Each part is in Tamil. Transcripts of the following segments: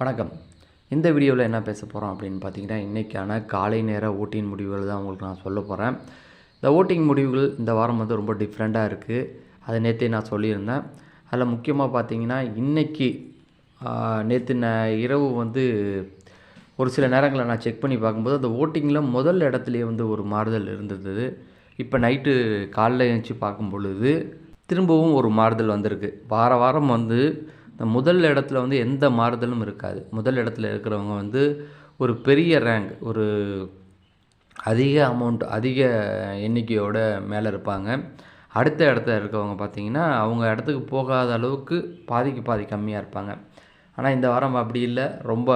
வணக்கம். இந்த வீடியோவில் என்ன பேச போகிறோம் அப்படின்னு பார்த்தீங்கன்னா இன்றைக்கான காலை நேர ஓட்டிங் முடிவுகள் தான் உங்களுக்கு நான் சொல்ல போகிறேன் இந்த ஓட்டிங் முடிவுகள் இந்த வாரம் வந்து ரொம்ப டிஃப்ரெண்ட்டாக இருக்குது அதை நேற்றே நான் சொல்லியிருந்தேன். அதில் முக்கியமாக பார்த்தீங்கன்னா இன்றைக்கி நேற்று நான் இரவு வந்து ஒரு சில நேரங்களில் நான் செக் பண்ணி பார்க்கும்போது அந்த ஓட்டிங்கில் முதல் இடத்துலையே வந்து ஒரு மாறுதல் இருந்தது. இப்போ நைட்டு காலைல எழுந்துச்சி பார்க்கும் பொழுது திரும்பவும் ஒரு மாறுதல் வந்திருக்கு. வார வாரம் வந்து முதல் இடத்துல வந்து எந்த மாறுதலும் இருக்காது. முதல் இடத்துல இருக்கிறவங்க வந்து ஒரு பெரிய ரேங்க் ஒரு அதிக அமௌண்ட் அதிக எண்ணிக்கையோட மேலே இருப்பாங்க. அடுத்த இடத்துல இருக்கவங்க பார்த்தீங்கன்னா அவங்க இடத்துக்கு போகாத அளவுக்கு பாதிக்கு பாதி கம்மியாக இருப்பாங்க. ஆனால் இந்த வாரம் அப்படி இல்லை. ரொம்ப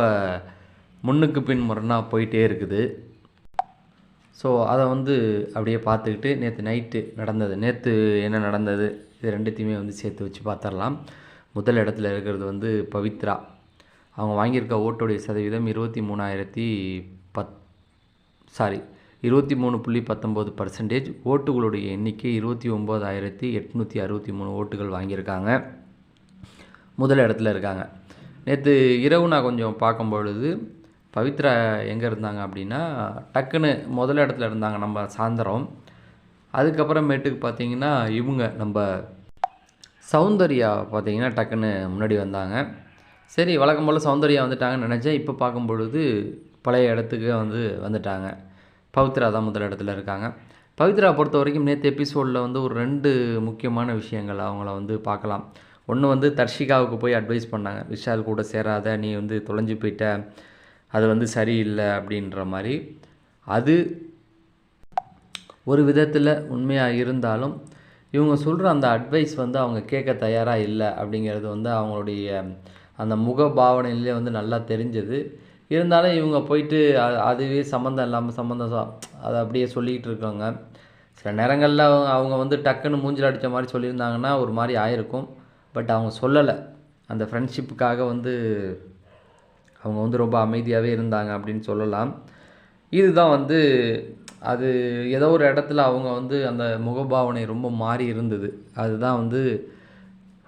முன்னுக்கு பின் முரணாக போயிட்டே இருக்குது. ஸோ அதை வந்து அப்படியே பார்த்துக்கிட்டு நேற்று நைட்டு நடந்தது நேற்று என்ன நடந்தது இது ரெண்டுத்தையுமே வந்து சேர்த்து வச்சு பார்த்துடலாம். முதல் இடத்துல இருக்கிறது வந்து பவித்ரா. அவங்க வாங்கியிருக்க ஓட்டுடைய சதவீதம் இருபத்தி மூணாயிரத்தி பத் சாரி இருபத்தி மூணு புள்ளி பத்தொம்போது பர்சன்டேஜ் ஓட்டுகளுடைய எண்ணிக்கை இருபத்தி ஒம்போதாயிரத்தி எட்நூற்றி அறுபத்தி மூணு ஓட்டுகள் வாங்கியிருக்காங்க. முதல் இடத்துல இருக்காங்க. நேற்று இரவு நான் கொஞ்சம் பார்க்கும் பொழுது பவித்ரா எங்கே இருந்தாங்க அப்படின்னா டக்குன்னு முதல் இடத்துல இருந்தாங்க நம்ம சாயந்தரம். அதுக்கப்புறமேட்டுக்கு பார்த்தீங்கன்னா இவங்க நம்ம சௌந்தர்யா பார்த்தீங்கன்னா டக்குன்னு முன்னாடி வந்தாங்க. சரி வழக்கம் போல் சௌந்தர்யா வந்துட்டாங்கன்னு நினச்சேன். இப்போ பார்க்கும் பொழுது பழைய இடத்துக்கு வந்து வந்துட்டாங்க. பவித்ரா தான் முதல் இடத்துல இருக்காங்க. பவித்ரா பொறுத்த வரைக்கும் நேற்று எபிசோடில் வந்து ஒரு ரெண்டு முக்கியமான விஷயங்கள் அவங்கள வந்து பார்க்கலாம். ஒன்று வந்து தர்ஷிகாவுக்கு போய் அட்வைஸ் பண்ணாங்க. விஷால் கூட சேராத நீ வந்து தொலைஞ்சு போயிட்ட அது வந்து சரியில்லை அப்படின்ற மாதிரி. அது ஒரு விதத்தில் உண்மையாக இருந்தாலும் இவங்க சொல்கிற அந்த அட்வைஸ் வந்து அவங்க கேட்க தயாராக இல்லை அப்படிங்கிறது வந்து அவங்களுடைய அந்த முக பாவனையிலே வந்து நல்லா தெரிஞ்சது. இருந்தாலும் இவங்க போயிட்டு அதுவே சம்மந்தம் இல்லாமல் சம்மந்தம் அதை அப்படியே சொல்லிக்கிட்டு இருக்காங்க. சில நேரங்களில் அவங்க அவங்க வந்து டக்குன்னு மூஞ்சில் அடித்த மாதிரி சொல்லியிருந்தாங்கன்னா ஒரு மாதிரி ஆயிருக்கும். பட் அவங்க சொல்லலை. அந்த ஃப்ரெண்ட்ஷிப்புக்காக வந்து அவங்க வந்து ரொம்ப அமைதியாகவே இருந்தாங்க அப்படின்னு சொல்லலாம். இதுதான் வந்து அது ஏதோ ஒரு இடத்துல அவங்க வந்து அந்த முகபாவனை ரொம்ப மாறி இருந்தது. அதுதான் வந்து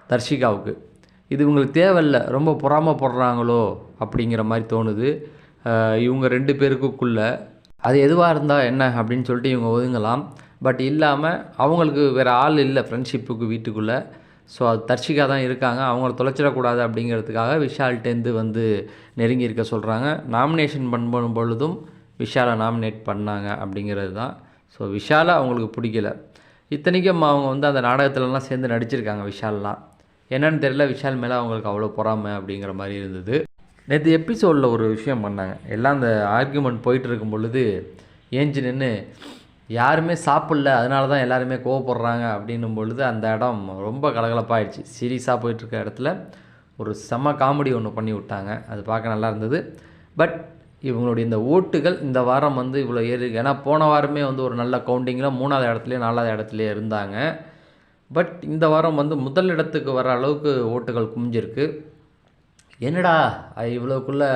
தர்ஷிகாவுக்கு. இது இவங்களுக்கு தேவையில்ல ரொம்ப பொறாமப்படுறாங்களோ அப்படிங்கிற மாதிரி தோணுது. இவங்க ரெண்டு பேருக்குள்ளே அது எதுவாக இருந்தால் என்ன அப்படின்னு சொல்லிட்டு இவங்க ஒதுங்கலாம். பட் இல்லாமல் அவங்களுக்கு வேறு ஆள் இல்லை ஃப்ரெண்ட்ஷிப்புக்கு வீட்டுக்குள்ளே. ஸோ அது தர்ஷிகா தான் இருக்காங்க. அவங்கள தொலைச்சிடக்கூடாது அப்படிங்கிறதுக்காக விஷால்கிட்டேருந்து வந்து நெருங்கி இருக்க சொல்கிறாங்க நாமினேஷன் பண்ணும் பொழுதும் விஷாலை நாமினேட் பண்ணாங்க அப்படிங்கிறது தான். ஸோ விஷாலை அவங்களுக்கு பிடிக்கல. இத்தனைக்கும் அவங்க வந்து அந்த நாடகத்துலலாம் சேர்ந்து நடிச்சிருக்காங்க விஷால்லாம். என்னன்னு தெரியல விஷால் மேலே அவங்களுக்கு அவ்வளோ பொறாமை அப்படிங்கிற மாதிரி இருந்தது. நேற்று எபிசோடில் ஒரு விஷயம் பண்ணாங்க. எல்லாம் அந்த ஆர்கியூமெண்ட் போயிட்டு இருக்கும் பொழுது ஏஞ்சி நின்று யாருமே சாப்பிடல அதனால தான் எல்லாருமே கோவப்படுறாங்க அப்படின்னும் பொழுது அந்த இடம் ரொம்ப கலகலப்பாகிடுச்சு சீரியஸாக போயிட்டுருக்க இடத்துல ஒரு செம்ம காமெடி ஒன்று பண்ணி விட்டாங்க. அது பார்க்க நல்லா இருந்தது. பட் இவங்களுடைய இந்த ஓட்டுகள் இந்த வாரம் வந்து இவ்வளோ ஏறி ஏன்னா போன வாரமே வந்து ஒரு நல்ல கவுண்டிங்கில் மூணாவது இடத்துலையே நாலாவது இடத்துலையே இருந்தாங்க. பட் இந்த வாரம் வந்து முதல் இடத்துக்கு வர அளவுக்கு ஓட்டுகள் குமிஞ்சிருக்கு. என்னடா இவ்வளோக்குள்ளே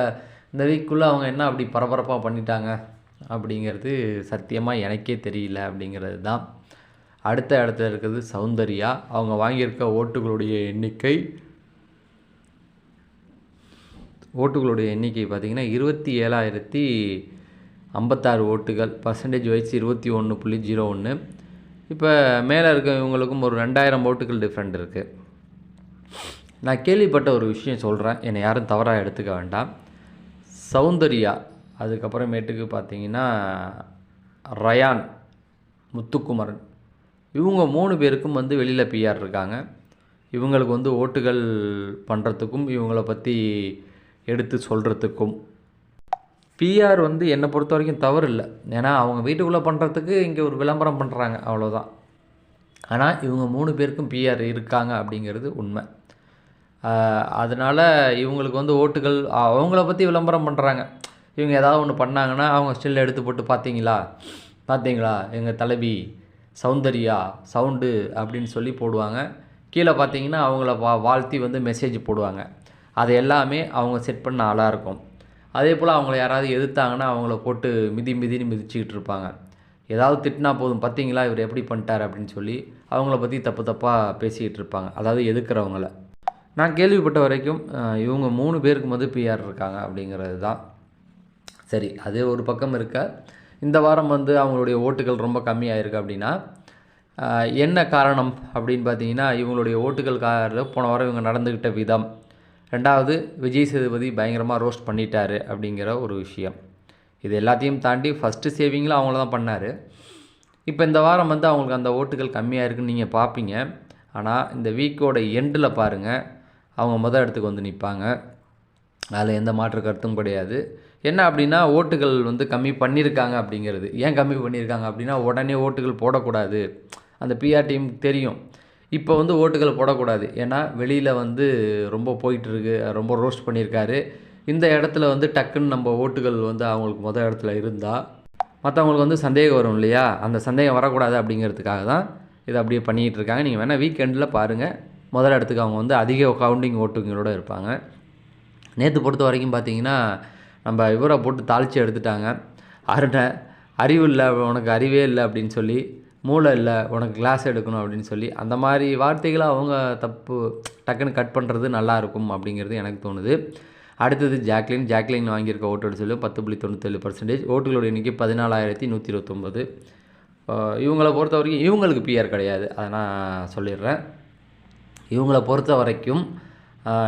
இந்த வீக்குள்ளே அவங்க என்ன அப்படி பரபரப்பாக பண்ணிட்டாங்க அப்படிங்கிறது சத்தியமாக எனக்கே தெரியல அப்படிங்கிறது தான். அடுத்த இடத்துல இருக்கிறது சௌந்தர்யா. அவங்க வாங்கியிருக்க ஓட்டுகளுடைய எண்ணிக்கை ஓட்டுகளுடைய எண்ணிக்கை பார்த்திங்கன்னா இருபத்தி ஏழாயிரத்தி ஐம்பத்தாறு ஓட்டுகள் பர்சன்டேஜ் வைஸ் இருபத்தி ஒன்று புள்ளி ஜீரோ ஒன்று. இப்போ மேலே இருக்க இவங்களுக்கும் ஒரு ரெண்டாயிரம் ஓட்டுகள் டிஃப்ரெண்ட் இருக்குது நான் கேள்விப்பட்ட ஒரு விஷயம் சொல்கிறேன் என்னை யாரும் தவறாக எடுத்துக்க வேண்டாம். சௌந்தர்யா அதுக்கப்புறமேட்டுக்கு பார்த்தீங்கன்னா ரயான் முத்துக்குமரன். இவங்க மூணு பேருக்கும் வந்து வெளியில் பிஆர் இருக்காங்க. இவங்களுக்கு வந்து ஓட்டுகள் பண்ணுறதுக்கும் இவங்கள பற்றி எடுத்து சொல்கிறதுக்கும் பிஆர் வந்து என்னை பொறுத்த வரைக்கும் தவறு இல்லை ஏன்னா அவங்க வீட்டுக்குள்ளே பண்ணுறதுக்கு இங்கே ஒரு விளம்பரம் பண்ணுறாங்க அவ்வளோதான். ஆனால் இவங்க மூணு பேருக்கும் பிஆர் இருக்காங்க அப்படிங்கிறது உண்மை. அதனால் இவங்களுக்கு வந்து ஓட்டுகள் அவங்கள பற்றி விளம்பரம் பண்ணுறாங்க இவங்க ஏதாவது ஒன்று பண்ணாங்கன்னா அவங்க ஸ்டில் எடுத்து போட்டு பார்த்தீங்களா? பார்த்தீங்களா? எங்கள் தலைவி சௌந்தர்யா சவுண்டு அப்படின்னு சொல்லி போடுவாங்க. கீழே பார்த்தீங்கன்னா அவங்கள வா வாழ்த்தி வந்து மெசேஜ் போடுவாங்க. அது எல்லாமே அவங்க செட் பண்ண ஆளாக இருக்கும். அதே போல் அவங்கள யாராவது எதிர்த்தாங்கன்னா அவங்கள போட்டு மிதி மிதின்னு மிதிச்சுக்கிட்டு இருப்பாங்க. ஏதாவது திட்டினா போதும் பார்த்தீங்களா இவர் எப்படி பண்ணிட்டார்? அப்படின்னு சொல்லி அவங்கள பற்றி தப்பு தப்பாக பேசிக்கிட்டு இருப்பாங்க. அதாவது எதுக்குறவங்கள. நான் கேள்விப்பட்ட வரைக்கும் இவங்க மூணு பேருக்கு மது பிஆர் இருக்காங்க அப்படிங்கிறது தான். சரி அது ஒரு பக்கம் இருக்க. இந்த வாரம் வந்து அவங்களுடைய ஓட்டுகள் ரொம்ப கம்மியாயிருக்கு அப்படின்னா என்ன காரணம் அப்படின்னு பார்த்தீங்கன்னா இவங்களுடைய ஓட்டுகள் கார போன வாரம் இவங்க நடந்துக்கிட்ட விதம். ரெண்டாவது விஜய் சேதுபதி பயங்கரமாக ரோஸ்ட் பண்ணிட்டாரு அப்படிங்கிற ஒரு விஷயம். இது எல்லாத்தையும் தாண்டி ஃபஸ்ட்டு சேவிங்கில் அவங்கள தான் பண்ணார். இப்போ இந்த வாரம் வந்து அவங்களுக்கு அந்த ஓட்டுகள் கம்மியாக இருக்குன்னு நீங்கள் பார்ப்பீங்க ஆனால் இந்த வீக்கோட எண்டில் பாருங்கள் அவங்க முதல் இடத்துக்கு வந்து நிற்பாங்க அதில் எந்த மாற்று கருத்தும் கிடையாது. என்ன அப்படின்னா ஓட்டுகள் வந்து கம்மி பண்ணியிருக்காங்க அப்படிங்கிறது. ஏன் கம்மி பண்ணியிருக்காங்க அப்படின்னா உடனே ஓட்டுகள் போடக்கூடாது. அந்த பிஆர் டீம் தெரியும். இப்போ வந்து ஓட்டுகள் போடக்கூடாது. ஏன்னா வெளியில் வந்து ரொம்ப போயிட்டுருக்கு ரொம்ப ரோஸ்ட் பண்ணியிருக்காரு. இந்த இடத்துல வந்து டக்குன்னு நம்ம ஓட்டுகள் வந்து அவங்களுக்கு மொதல் இடத்துல இருந்தால் மற்றவங்களுக்கு வந்து சந்தேகம் வரும் இல்லையா? அந்த சந்தேகம் வரக்கூடாது அப்படிங்கிறதுக்காக தான் இதை அப்படியே பண்ணிகிட்டு இருக்காங்க. நீங்கள் வேணால் வீக்கெண்டில் பாருங்கள் முதல் இடத்துக்கு அவங்க வந்து அதிக கவுண்டிங் ஓட்டுங்களோட இருப்பாங்க. நேற்று பொறுத்த வரைக்கும் பார்த்தீங்கன்னா நம்ம இவரை போட்டு தாளித்து எடுத்துட்டாங்க. அருணை அறிவு இல்லை உனக்கு அறிவே இல்லை அப்படின்னு சொல்லி மூளை இல்லை உனக்கு கிளாஸ் எடுக்கணும் அப்படின்னு சொல்லி அந்த மாதிரி வார்த்தைகளை அவங்க தப்பு டக்குன்னு கட் பண்ணுறது நல்லாயிருக்கும் அப்படிங்கிறது எனக்கு தோணுது. அடுத்தது ஜாக்லின். ஜாக்லின் வாங்கியிருக்க ஓட்டோட சொல்லி பத்து புள்ளி தொண்ணூத்தேழு பர்சன்டேஜ் ஓட்டுகளோட எண்ணிக்கை பதினாலாயிரத்தி நூற்றி இருபத்தொம்போது இவங்களை பொறுத்த வரைக்கும் இவங்களுக்கு பிஆர் கிடையாது. அதை நான் சொல்லிடுறேன். இவங்களை பொறுத்த வரைக்கும்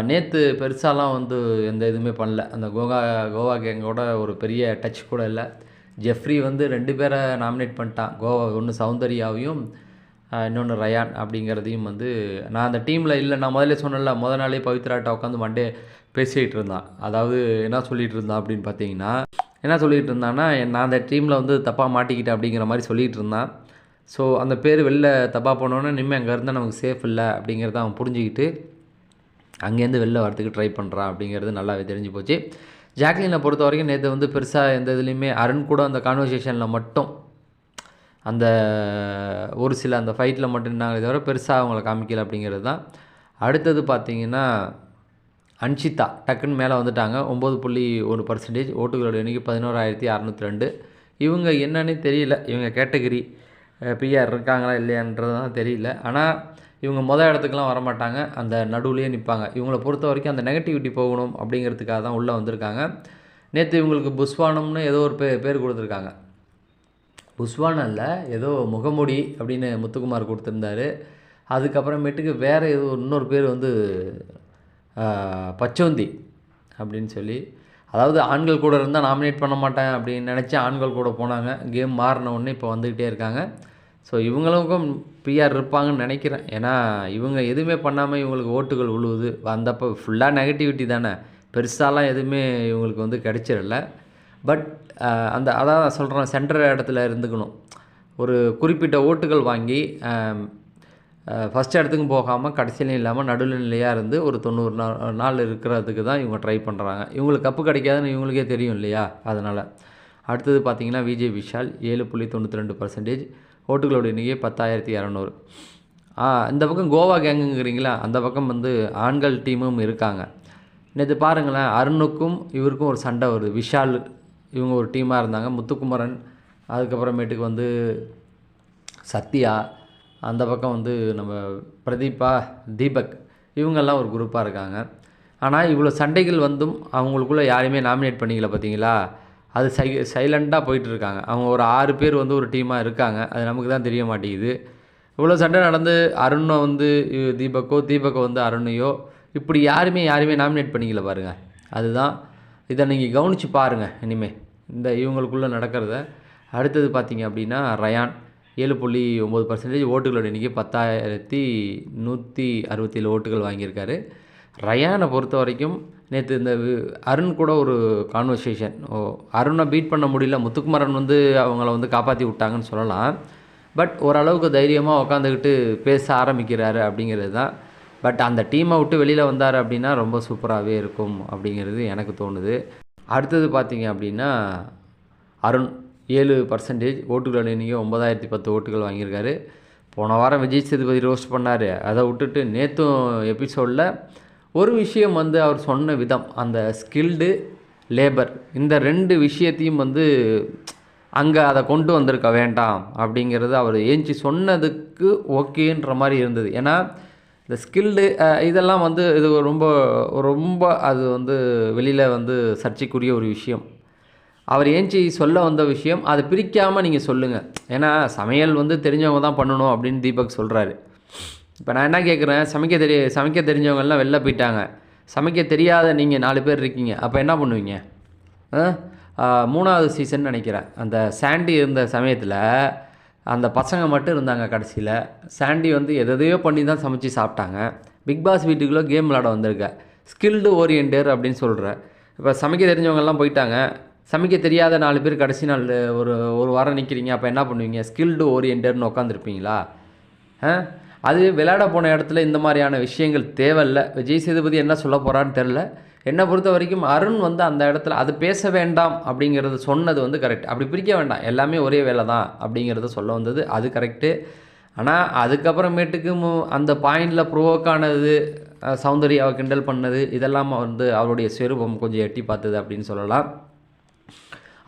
நேற்று பெருசாலாம் வந்து எந்த இதுவுமே பண்ணல. அந்த கோவா கோவா கேங்கோட ஒரு பெரிய டச் கூட இல்லை. ஜெஃப்ரி வந்து ரெண்டு பேரை நாமினேட் பண்ணிட்டான். கோவா ஒன்று சௌந்தர்யாவையும் இன்னொன்று ரயான் அப்படிங்கிறதையும் வந்து நான் அந்த டீமில் இல்லை நான் முதல்ல சொன்னேன்ல முத நாளே பவித்ராட்ட உட்காந்து மண்டே பேசிகிட்டு இருந்தான். அதாவது என்ன சொல்லிகிட்டு இருந்தான் அப்படின்னு பார்த்தீங்கன்னா என்ன சொல்லிகிட்டு இருந்தான்னா நான் அந்த டீமில் வந்து தப்பாக மாட்டிக்கிட்டேன் அப்படிங்கிற மாதிரி சொல்லிகிட்டு இருந்தான். ஸோ அந்த பேர் வெளில தப்பாக போனோன்னா இனிமேல் அங்கே இருந்தால் நமக்கு சேஃப் இல்லை அப்படிங்கிறத அவன் புரிஞ்சுக்கிட்டு அங்கேருந்து வெளில வரதுக்கு ட்ரை பண்ணுறான் அப்படிங்கிறது நல்லாவே தெரிஞ்சு போச்சு. ஜாக்லினை பொறுத்த வரைக்கும் நேற்று வந்து பெருசாக எந்த இதுலேயுமே அருண் கூட அந்த கான்வர்சேஷனில் மட்டும் அந்த ஒரு சில அந்த ஃபைட்டில் மட்டும் இருந்தாங்களே தவிர பெருசாக அவங்கள காமிக்கல அப்படிங்கிறது தான். அடுத்தது பார்த்தீங்கன்னா அன்ஷிதா டக்குன்னு மேலே வந்துட்டாங்க. ஒம்பது புள்ளி ஒரு பர்சன்டேஜ் ஓட்டுகளோட எண்ணிக்கை பதினோராயிரத்தி அறநூற்றி ரெண்டு. இவங்க என்னன்னே தெரியல. இவங்க கேட்டகரி பிஆர் இருக்காங்களா இல்லையான்றது தான் தெரியல. ஆனால் இவங்க மொதல் இடத்துக்குலாம் வரமாட்டாங்க. அந்த நடுவுலேயே நிற்பாங்க இவங்கள பொறுத்த வரைக்கும் அந்த நெகட்டிவிட்டி போகணும் அப்படிங்கிறதுக்காக தான் உள்ளே வந்திருக்காங்க. நேற்று இவங்களுக்கு புஸ்வானம்னு ஏதோ ஒரு பே பேர் கொடுத்துருக்காங்க. புஸ்வானம் இல்லை ஏதோ முகமுடி அப்படின்னு முத்துக்குமார் கொடுத்துருந்தாரு. அதுக்கப்புறமேட்டுக்கு வேறு ஏதோ இன்னொரு பேர் வந்து பச்சோந்தி அப்படின்னு சொல்லி. அதாவது ஆண்கள் கூட இருந்தால் நாமினேட் பண்ண மாட்டேன் அப்படின்னு நினச்சி ஆண்கள் கூட போனாங்க. கேம் மாறின உடனே இப்போ வந்துக்கிட்டே இருக்காங்க. ஸோ இவங்களுக்கும் பிஆர் இருப்பாங்கன்னு நினைக்கிறேன். ஏன்னா இவங்க எதுவுமே பண்ணாமல் இவங்களுக்கு ஓட்டுகள் உழுவுது. வந்தப்போ ஃபுல்லாக நெகட்டிவிட்டி தானே. பெருசாலாம் எதுவுமே இவங்களுக்கு வந்து கிடைச்சிடல. பட் அந்த அதான் நான் சொல்கிறேன் சென்டர் இடத்துல இருந்துக்கணும். ஒரு குறிப்பிட்ட ஓட்டுகள் வாங்கி ஃபஸ்ட் இடத்துக்கும் போகாமல் கடைசியிலையும் இல்லாமல் நடுவில் நிலையாக இருந்து ஒரு தொண்ணூறு நாள் நாள் இருக்கிறதுக்கு தான் இவங்க ட்ரை பண்ணுறாங்க இவங்களுக்கு கப்பு கிடைக்காதுன்னு இவங்களுக்கே தெரியும் இல்லையா? அதனால். அடுத்தது பார்த்தீங்கன்னா விஜய் விஷால் ஏழு புள்ளி தொண்ணூற்றி ரெண்டு பர்சன்டேஜ் ஓட்டுகளோட எண்ணிக்கை பத்தாயிரத்தி இரநூறு. இந்த பக்கம் கோவா கேங்குங்கிறீங்களா? அந்த பக்கம் வந்து ஆண்கள் டீமும் இருக்காங்க. நேற்று பாருங்களேன் அருணுக்கும் இவருக்கும் ஒரு சண்டை வருது. விஷால் இவங்க ஒரு டீமாக இருந்தாங்க. முத்துக்குமரன் அதுக்கப்புறமேட்டுக்கு வந்து சத்யா அந்த பக்கம் வந்து நம்ம பிரதீபா தீபக் இவங்கெல்லாம் ஒரு குரூப்பாக இருக்காங்க. ஆனால் இவ்வளோ சண்டைகள் வந்தும் அவங்களுக்குள்ளே யாரையுமே நாமினேட் பண்ணிக்கல பார்த்தீங்களா அது சை சைலண்ட்டாக போயிட்டுருக்காங்க. அவங்க ஒரு ஆறு பேர் வந்து ஒரு டீமாக இருக்காங்க. அது நமக்கு தான் தெரிய மாட்டேங்குது. இவ்வளோ சண்டை நடந்து அருணை வந்து தீபக்கோ தீபக்கோ வந்து அருணையோ இப்படி யாருமே யாருமே நாமினேட் பண்ணிக்கல பாருங்கள் அதுதான். இதை நீங்கள் கவனித்து பாருங்கள் இனிமேல் இந்த இவங்களுக்குள்ளே நடக்கிறத. அடுத்தது பார்த்தீங்க அப்படின்னா ரயான் ஏழு புள்ளி ஒம்பது பர்சன்டேஜ் ஓட்டுகளோட இன்றைக்கி பத்தாயிரத்தி நூற்றி அறுபத்தேழு ஓட்டுகள் வாங்கியிருக்காரு. ரயானை பொறுத்த வரைக்கும் நேற்று இந்த அருண் கூட ஒரு கான்வர்சேஷன் ஓ அருணை பீட் பண்ண முடியல. முத்துக்குமரன் வந்து அவங்கள வந்து காப்பாற்றி விட்டாங்கன்னு சொல்லலாம். பட் ஓரளவுக்கு தைரியமாக உட்காந்துக்கிட்டு பேச ஆரம்பிக்கிறாரு அப்படிங்கிறது தான். பட் அந்த டீமை விட்டு வெளியில் வந்தார் அப்படின்னா ரொம்ப சூப்பராகவே இருக்கும் அப்படிங்கிறது எனக்கு தோணுது. அடுத்தது பார்த்தீங்க அப்படின்னா அருண் ஏழு பர்சன்டேஜ் ஓட்டுகள் எண்ணிக்கை ஒன்பதாயிரத்தி பத்து ஓட்டுகள் வாங்கியிருக்காரு. போன வாரம் விஜய் சேதுபதி ரோஸ்ட் பண்ணார். அதை விட்டுட்டு நேற்றும் எபிசோடில் ஒரு விஷயம் வந்து அவர் சொன்ன விதம் அந்த ஸ்கில்டு லேபர் இந்த ரெண்டு விஷயத்தையும் வந்து அங்கே அதை கொண்டு வந்திருக்க வேண்டாம் அப்படிங்கிறது அவர் ஏஞ்சி சொன்னதுக்கு ஓகேன்ற மாதிரி இருந்தது. ஏன்னா இந்த ஸ்கில்டு இதெல்லாம் வந்து இது ரொம்ப ரொம்ப அது வந்து வெளியில் வந்து சர்ச்சைக்குரிய ஒரு விஷயம். அவர் ஏஞ்சி சொல்ல வந்த விஷயம் அதை பிரிக்காமல் நீங்கள் சொல்லுங்கள் ஏன்னா சமையல் வந்து தெரிஞ்சவங்க தான் பண்ணணும் அப்படின்னு தீபக் சொல்கிறாரு இப்போ நான் என்ன கேட்குறேன் சமைக்க தெரிய சமைக்க தெரிஞ்சவங்கெல்லாம் வெளில போயிட்டாங்க. சமைக்க தெரியாத நீங்கள் நாலு பேர் இருக்கீங்க. அப்போ என்ன பண்ணுவீங்க? ஆ? மூணாவது சீசன் நினைக்கிறேன். அந்த சாண்டி இருந்த சமயத்தில் அந்த பசங்க மட்டும் இருந்தாங்க கடைசியில். சாண்டி வந்து எதையோ பண்ணி தான் சமைச்சு சாப்பிட்டாங்க. பிக் பாஸ் வீட்டுக்குள்ளே கேம் விளாட வந்திருக்க. ஸ்கில்டு ஓரியன்டர் அப்படின்னு சொல்கிற இப்போ சமைக்க தெரிஞ்சவங்கெல்லாம் போயிட்டாங்க. சமைக்க தெரியாத நாலு பேர் கடைசி நாள் ஒரு ஒரு வாரம் நிற்கிறீங்க அப்போ என்ன பண்ணுவீங்க? ஸ்கில்டு ஓரியன்டர்னு உட்காந்துருப்பீங்களா ஆ? அது விளையாட போன இடத்துல இந்த மாதிரியான விஷயங்கள் தேவையில்ல. விஜய் சேதுபதி என்ன சொல்ல போகிறான்னு தெரில என்னை பொறுத்த வரைக்கும் அருண் வந்து அந்த இடத்துல அது பேச வேண்டாம் அப்படிங்கிறது சொன்னது வந்து கரெக்ட் அப்படி பிரிக்க வேண்டாம். எல்லாமே ஒரே வேலை தான் அப்படிங்கிறத சொல்ல வந்தது. அது கரெக்டு ஆனால் அதுக்கப்புறமேட்டுக்கு அந்த பாயிண்டில் ப்ரோவோக்கானது சௌந்தர்யாவை கிண்டல் பண்ணது இதெல்லாம் வந்து அவருடைய சுரூபம் கொஞ்சம் எட்டி பார்த்தது அப்படின்னு சொல்லலாம்.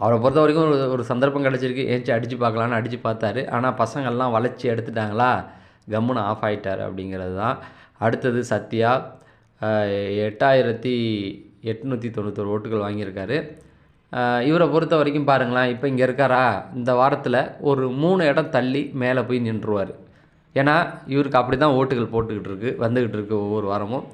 அவரை பொறுத்த வரைக்கும் ஒரு ஒரு சந்தர்ப்பம் கிடச்சிருக்கு. ஏஞ்சி அடித்து பார்க்கலான்னு அடித்து பார்த்தாரு. ஆனால் பசங்கள்லாம் வளைச்சி எடுத்துட்டாங்களா? கம்முன்னு ஆஃப் ஆயிட்டார் அப்படிங்கிறது தான் அடுத்தது சத்யா. எட்டாயிரத்தி எட்நூற்றி தொண்ணூத்தொரு ஓட்டுகள் வாங்கியிருக்காரு. இவரை பொறுத்த வரைக்கும் பாருங்களேன் இப்போ இங்கே இருக்காரா? இந்த வாரத்தில் ஒரு மூணு இடம் தள்ளி மேலே போய் நின்றுவார் ஏன்னா இவருக்கு அப்படி தான் ஓட்டுகள் போட்டுக்கிட்டு இருக்குது வந்துக்கிட்டு இருக்கு ஒவ்வொரு வாரமும்.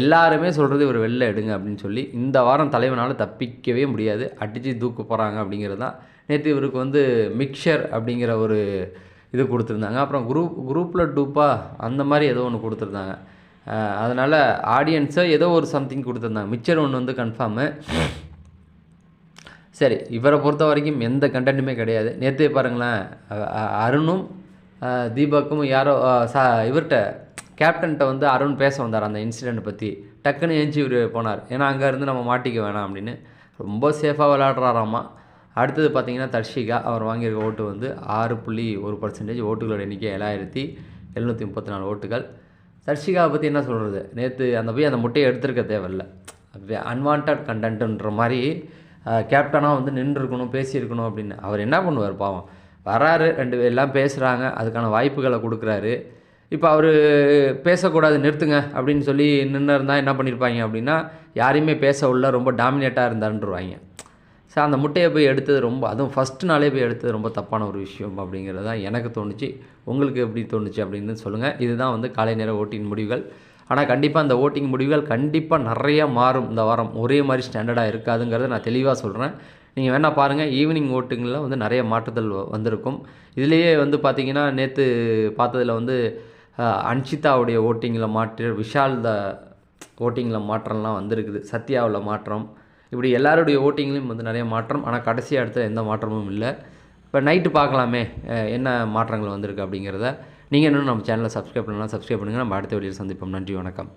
எல்லாருமே சொல்கிறது இவர் வெளில எடுங்க அப்படின்னு சொல்லி இந்த வாரம் தலைவனால் தப்பிக்கவே முடியாது அடித்து தூக்க போகிறாங்க அப்படிங்கிறது தான். நேற்று இவருக்கு வந்து மிக்சர் அப்படிங்கிற ஒரு இது கொடுத்துருந்தாங்க. அப்புறம் குரூப் குரூப்பில் டூப்பா அந்த மாதிரி ஏதோ ஒன்று கொடுத்துருந்தாங்க. அதனால் ஆடியன்ஸை ஏதோ ஒரு சம்திங் கொடுத்துருந்தாங்க. மிச்சர் ஒன்று வந்து கன்ஃபார்மு சரி இவரை பொறுத்த வரைக்கும் எந்த கண்டென்ட்டுமே கிடையாது. நேற்று பாருங்களேன் அ- அருணும் தீபக்கும் யாரோ சா இவர்கிட்ட கேப்டன்கிட்ட வந்து அருண் பேச வந்தார் அந்த இன்சிடெண்ட் பற்றி டக்குன்னு ஏஞ்சி இவர் போனார். ஏன்னா அங்கே இருந்து நம்ம மாட்டிக்க வேணாம் அப்படின்னு. ரொம்ப சேஃபாக விளாட்றாராம்மா அடுத்தது பார்த்திங்கன்னா தர்ஷிகா அவர் வாங்கியிருக்க ஓட்டு வந்து ஆறு புள்ளி ஒரு பர்சன்டேஜ் ஓட்டுகளோட எண்ணிக்கை ஏழாயிரத்தி எழுநூற்றி முப்பத்தி நாலு ஓட்டுகள். தர்ஷிகாவை பற்றி என்ன சொல்கிறது நேற்று அந்த போய் அந்த முட்டையை எடுத்திருக்க தேவையில்ல. அன்வான்ட் கண்டென்ட்டுன்ற மாதிரி கேப்டனாக வந்து நின்றுருக்கணும் பேசியிருக்கணும் அப்படின்னு. அவர் என்ன பண்ணுவார் பாவம். வராரு ரெண்டு பேர் எல்லாம் பேசுகிறாங்க அதுக்கான வாய்ப்புகளை கொடுக்குறாரு. இப்போ அவர் பேசக்கூடாது நிறுத்துங்க அப்படின்னு சொல்லி நின்று இருந்தால் என்ன பண்ணியிருப்பாங்க அப்படின்னா யாரையுமே பேச உள்ள ரொம்ப டாமினேட்டாக இருந்தான்ருவாங்க ஸோ அந்த முட்டையை போய் எடுத்தது ரொம்ப அதுவும் ஃபஸ்ட்டு நாளே போய் எடுத்தது ரொம்ப தப்பான ஒரு விஷயம் அப்படிங்கிறது தான் எனக்கு தோணுச்சு. உங்களுக்கு எப்படி தோணுச்சு அப்படின்னு சொல்லுங்கள் இதுதான் வந்து காலை நேர ஓட்டிங் முடிவுகள். ஆனால் கண்டிப்பாக அந்த ஓட்டிங் முடிவுகள் கண்டிப்பாக நிறையா மாறும் இந்த வாரம். ஒரே மாதிரி ஸ்டாண்டர்டாக இருக்காதுங்கிறத நான் தெளிவாக சொல்கிறேன் நீங்கள் வேணால் பாருங்கள் ஈவினிங் ஓட்டிங்கில் வந்து நிறைய மாற்றுதல் வந்திருக்கும். இதுலேயே வந்து பார்த்தீங்கன்னா நேற்று பார்த்ததில் வந்து அன்ஷிதாவுடைய ஓட்டிங்கில் மாற்று விஷால் த ஓட்டிங்கில் மாற்றம்லாம் வந்திருக்குது. சத்யாவில் மாற்றம். இப்படி எல்லாருடைய ஓட்டிங்லேயும் வந்து நிறைய மாற்றம். ஆனால் கடைசி இடத்துல எந்த மாற்றமும் இல்லை. இப்போ நைட்டு பார்க்கலாமே. என்ன மாற்றங்கள் வந்திருக்கு அப்படிங்கிறத. நீங்கள் இன்னும் நம்ம சேனலை சப்ஸ்கிரைப் பண்ணலாம் சப்ஸ்கிரைப் பண்ணுங்கள் நம்ம அடுத்த வீடியோவில் சந்திப்போம். நன்றி வணக்கம்.